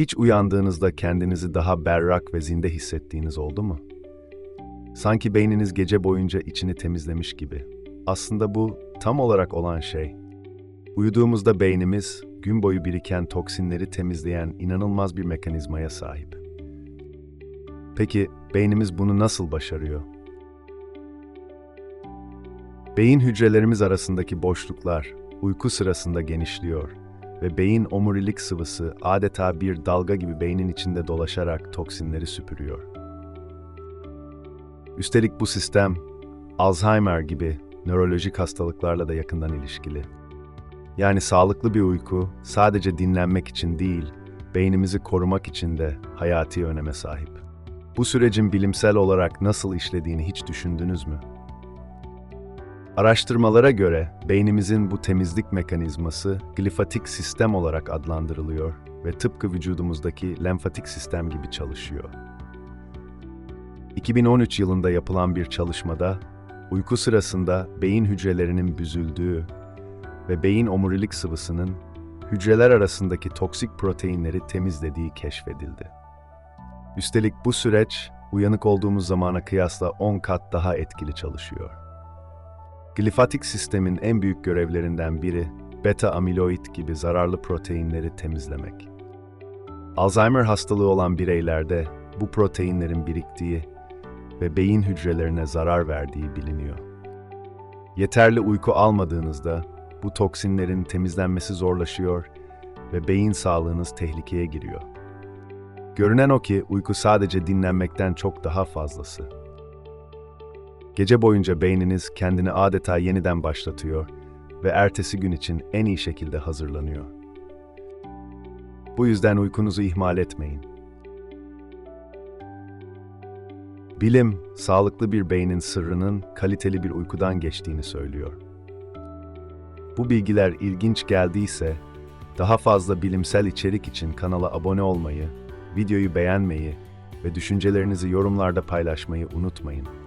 Hiç uyandığınızda kendinizi daha berrak ve zinde hissettiğiniz oldu mu? Sanki beyniniz gece boyunca içini temizlemiş gibi. Aslında bu tam olarak olan şey. Uyuduğumuzda beynimiz gün boyu biriken toksinleri temizleyen inanılmaz bir mekanizmaya sahip. Peki beynimiz bunu nasıl başarıyor? Beyin hücrelerimiz arasındaki boşluklar uyku sırasında genişliyor ve beyin omurilik sıvısı adeta bir dalga gibi beynin içinde dolaşarak toksinleri süpürüyor. Üstelik bu sistem Alzheimer gibi nörolojik hastalıklarla da yakından ilişkili. Yani sağlıklı bir uyku sadece dinlenmek için değil, beynimizi korumak için de hayati öneme sahip. Bu sürecin bilimsel olarak nasıl işlediğini hiç düşündünüz mü? Araştırmalara göre beynimizin bu temizlik mekanizması glifatik sistem olarak adlandırılıyor ve tıpkı vücudumuzdaki lenfatik sistem gibi çalışıyor. 2013 yılında yapılan bir çalışmada uyku sırasında beyin hücrelerinin büzüldüğü ve beyin omurilik sıvısının hücreler arasındaki toksik proteinleri temizlediği keşfedildi. Üstelik bu süreç uyanık olduğumuz zamana kıyasla 10 kat daha etkili çalışıyor. Glifatik sistemin en büyük görevlerinden biri beta amiloid gibi zararlı proteinleri temizlemek. Alzheimer hastalığı olan bireylerde bu proteinlerin biriktiği ve beyin hücrelerine zarar verdiği biliniyor. Yeterli uyku almadığınızda bu toksinlerin temizlenmesi zorlaşıyor ve beyin sağlığınız tehlikeye giriyor. Görünen o ki uyku sadece dinlenmekten çok daha fazlası. Gece boyunca beyniniz kendini adeta yeniden başlatıyor ve ertesi gün için en iyi şekilde hazırlanıyor. Bu yüzden uykunuzu ihmal etmeyin. Bilim, sağlıklı bir beynin sırrının kaliteli bir uykudan geçtiğini söylüyor. Bu bilgiler ilginç geldiyse, daha fazla bilimsel içerik için kanala abone olmayı, videoyu beğenmeyi ve düşüncelerinizi yorumlarda paylaşmayı unutmayın.